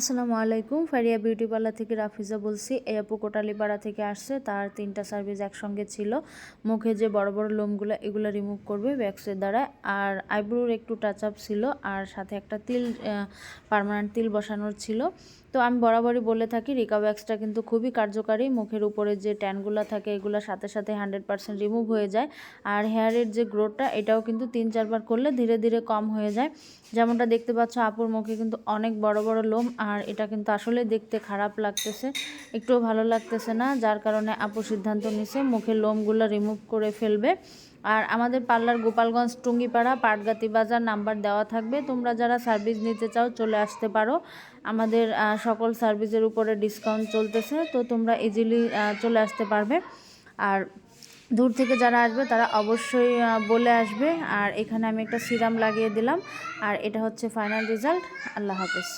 আসসালামু আলাইকুম। Faria beauty parlour থেকে রাফিজা বলছি। এই আপু কোটালিপাড়া থেকে আসছে। তার তিনটা সার্ভিস একসঙ্গে ছিল। মুখে যে বড় বড় লোমগুলো, এগুলো রিমুভ করবে ভ্যাক্সের দ্বারা। আর আইব্রোর একটু টাচ আপ ছিল। আর সাথে একটা তিল পার্মানেন্ট তিল বসানোর ছিল। তো আমি বরাবরই বলে থাকি রিকা ভ্যাক্সটা কিন্তু খুবই কার্যকারী। মুখের উপরে যে ট্যানগুলো থাকে, এগুলো সাথে সাথে হান্ড্রেড পার্সেন্ট রিমুভ হয়ে যায়। আর হেয়ারের যে গ্রোথটা এটাও কিন্তু তিন, চারবার করলে ধীরে ধীরে কম হয়ে যায়। যেমনটা দেখতে পাচ্ছ, আপুর মুখে কিন্তু অনেক বড় বড় লোম। আর এটা কিন্তু আসলে দেখতে খারাপ লাগতেছে। একটুও ভালো লাগতেছে না, যার কারণে আপু সিদ্ধান্ত নিছে মুখের লোমগুলো রিমুভ করে ফেলবে। আর আমাদের পার্লার গোপালগঞ্জ টুঙ্গিপাড়া পাটগাতি বাজার নাম্বার দেওয়া থাকবে। তোমরা যারা সার্ভিস নিতে চাও চলে আসতে পারো। আমাদের সকল সার্ভিসের উপরে ডিসকাউন্ট চলতেছে, তো তোমরা ইজিলি চলে আসতে পারবে। আর দূর থেকে যারা আসবে তারা অবশ্যই বলে আসবে। আর এখানে আমি একটা সিরাম লাগিয়ে দিলাম। আর এটা হচ্ছে ফাইনাল রেজাল্ট আল্লাহ হাফেজ।